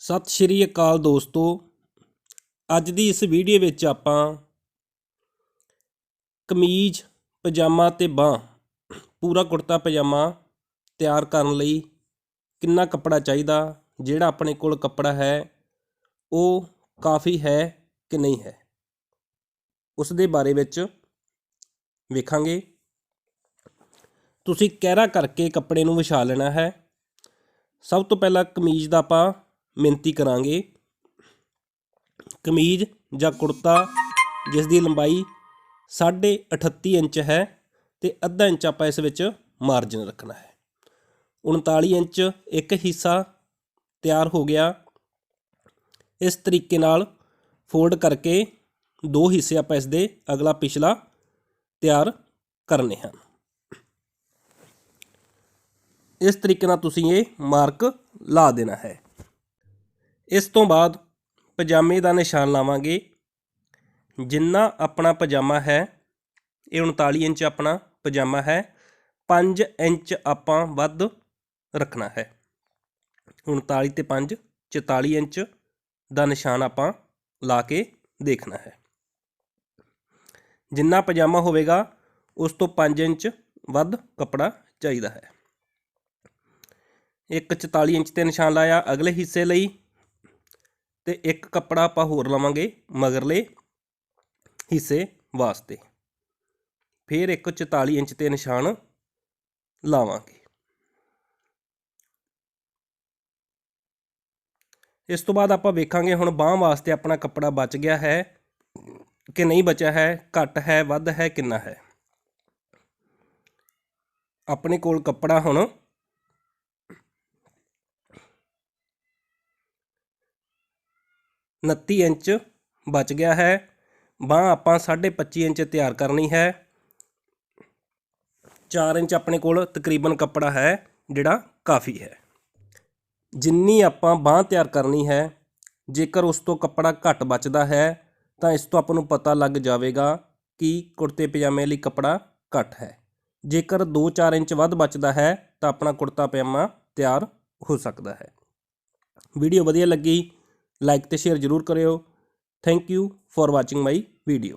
ਸਤਿ ਸ਼੍ਰੀ ਅਕਾਲ ਦੋਸਤੋ। ਅੱਜ ਦੀ ਇਸ ਵੀਡੀਓ ਵਿੱਚ ਆਪਾਂ ਕਮੀਜ਼, ਪਜਾਮਾ ਤੇ ਬਾਹ, ਪੂਰਾ ਕੁੜਤਾ, ਪਜਾਮਾ ਤਿਆਰ ਕਰਨ ਲਈ ਕਿੰਨਾ ਕੱਪੜਾ ਚਾਹੀਦਾ, ਜਿਹੜਾ ਆਪਣੇ ਕੋਲ ਕੱਪੜਾ ਹੈ, ਉਹ ਕਾਫੀ ਹੈ ਕਿ ਨਹੀਂ ਹੈ। ਉਸ ਦੇ ਬਾਰੇ ਵਿੱਚ ਵੇਖਾਂਗੇ। ਤੁਸੀਂ ਕਹਿਰਾ ਕਰਕੇ ਕੱਪੜੇ ਨੂੰ ਵਿਛਾ ਲੈਣਾ ਹੈ? ਸਭ ਤੋਂ ਪਹਿਲਾਂ ਕਮੀਜ਼ ਦਾ ਆਪਾਂ ਮਿਹਨਤੀ ਕਰਾਂਗੇ। ਕਮੀਜ਼ ਜਾਂ ਕੁੜਤਾ ਜਿਸ ਦੀ ਲੰਬਾਈ 38 ਇੰਚ ਹੈ ਤੇ ਅੱਧਾ ਇੰਚ ਆਪਾਂ ਇਸ ਵਿੱਚ ਮਾਰਜਨ ਰੱਖਣਾ ਹੈ। 39 ਇੰਚ ਇੱਕ ਹਿੱਸਾ ਤਿਆਰ ਹੋ ਗਿਆ। ਇਸ ਤਰੀਕੇ ਨਾਲ ਫੋਲਡ ਕਰਕੇ ਦੋ ਹਿੱਸੇ ਆਪਾਂ ਇਸ ਦੇ ਅਗਲਾ ਪਿਛਲਾ ਤਿਆਰ ਕਰਨੇ ਹਨ। ਇਸ ਤਰੀਕੇ ਨਾਲ ਤੁਸੀਂ ਇਹ ਮਾਰਕ ਲਾ ਦੇਣਾ ਹੈ। ਇਸ ਤੋਂ ਬਾਅਦ ਪਜਾਮੇ ਦਾ ਨਿਸ਼ਾਨ ਲਾਵਾਂਗੇ। ਜਿੰਨਾ ਆਪਣਾ ਪਜਾਮਾ ਹੈ, ਇਹ 39 ਇੰਚ ਆਪਣਾ ਪਜਾਮਾ ਹੈ 5 ਇੰਚ ਆਪਾਂ ਵੱਧ ਰੱਖਣਾ ਹੈ। 39 ਤੇ 5 44 ਇੰਚ ਦਾ ਨਿਸ਼ਾਨ ਆਪਾਂ ਲਾ ਕੇ ਦੇਖਣਾ ਹੈ। ਜਿੰਨਾ ਪਜਾਮਾ ਹੋਵੇਗਾ, ਉਸ ਤੋਂ 5 ਇੰਚ ਵੱਧ ਕੱਪੜਾ ਚਾਹੀਦਾ ਹੈ। ਇੱਕ 44 ਇੰਚ ਤੇ ਨਿਸ਼ਾਨ ਲਾਇਆ। ਅਗਲੇ ਹਿੱਸੇ ਲਈ ਤੇ ਇੱਕ ਕੱਪੜਾ ਆਪਾਂ ਹੋਰ ਲਵਾਂਗੇ ਮਗਰਲੇ ਹਿੱਸੇ ਵਾਸਤੇ। ਫਿਰ ਇੱਕ 44 ਇੰਚ ਤੇ ਨਿਸ਼ਾਨ ਲਾਵਾਂਗੇ। ਇਸ ਤੋਂ ਬਾਅਦ ਆਪਾਂ ਵੇਖਾਂਗੇ ਹੁਣ ਬਾਹ ਵਾਸਤੇ ਆਪਣਾ ਕੱਪੜਾ ਬਚ ਗਿਆ ਹੈ ਕਿ ਨਹੀਂ ਬਚਿਆ ਹੈ, ਘੱਟ ਹੈ, ਵੱਧ ਹੈ, ਕਿੰਨਾ ਹੈ। ਆਪਣੇ ਕੋਲ ਕੱਪੜਾ ਹੁਣ 29 ਇੰਚ ਬਚ ਗਿਆ ਹੈ। ਬਾਹ ਆਪਾਂ 25.5 ਇੰਚ ਤਿਆਰ ਕਰਨੀ ਹੈ। 4 ਇੰਚ ਆਪਣੇ ਕੋਲ ਤਕਰੀਬਨ ਕੱਪੜਾ ਹੈ, ਜਿਹੜਾ ਕਾਫੀ ਹੈ। ਜਿੰਨੀ ਆਪਾਂ ਬਾਹ ਤਿਆਰ ਕਰਨੀ ਹੈ, ਜੇਕਰ ਉਸ ਤੋਂ ਕੱਪੜਾ ਘੱਟ ਬਚਦਾ ਹੈ, ਤਾਂ ਇਸ ਤੋਂ ਆਪਾਂ ਨੂੰ ਪਤਾ ਲੱਗ ਜਾਵੇਗਾ ਕਿ ਕੁੜਤੇ ਪਜਾਮੇ ਲਈ ਕੱਪੜਾ ਘੱਟ ਹੈ। ਜੇਕਰ 2-4 ਇੰਚ ਵੱਧ ਬਚਦਾ ਹੈ, ਤਾਂ ਆਪਣਾ ਕੁੜਤਾ ਪਜਾਮਾ ਤਿਆਰ ਹੋ ਸਕਦਾ ਹੈ। ਵੀਡੀਓ ਵਧੀਆ ਲੱਗੀ ਲਾਈਕ ਤੇ ਸ਼ੇਅਰ ਜ਼ਰੂਰ ਕਰਿਓ। Thank you for watching my video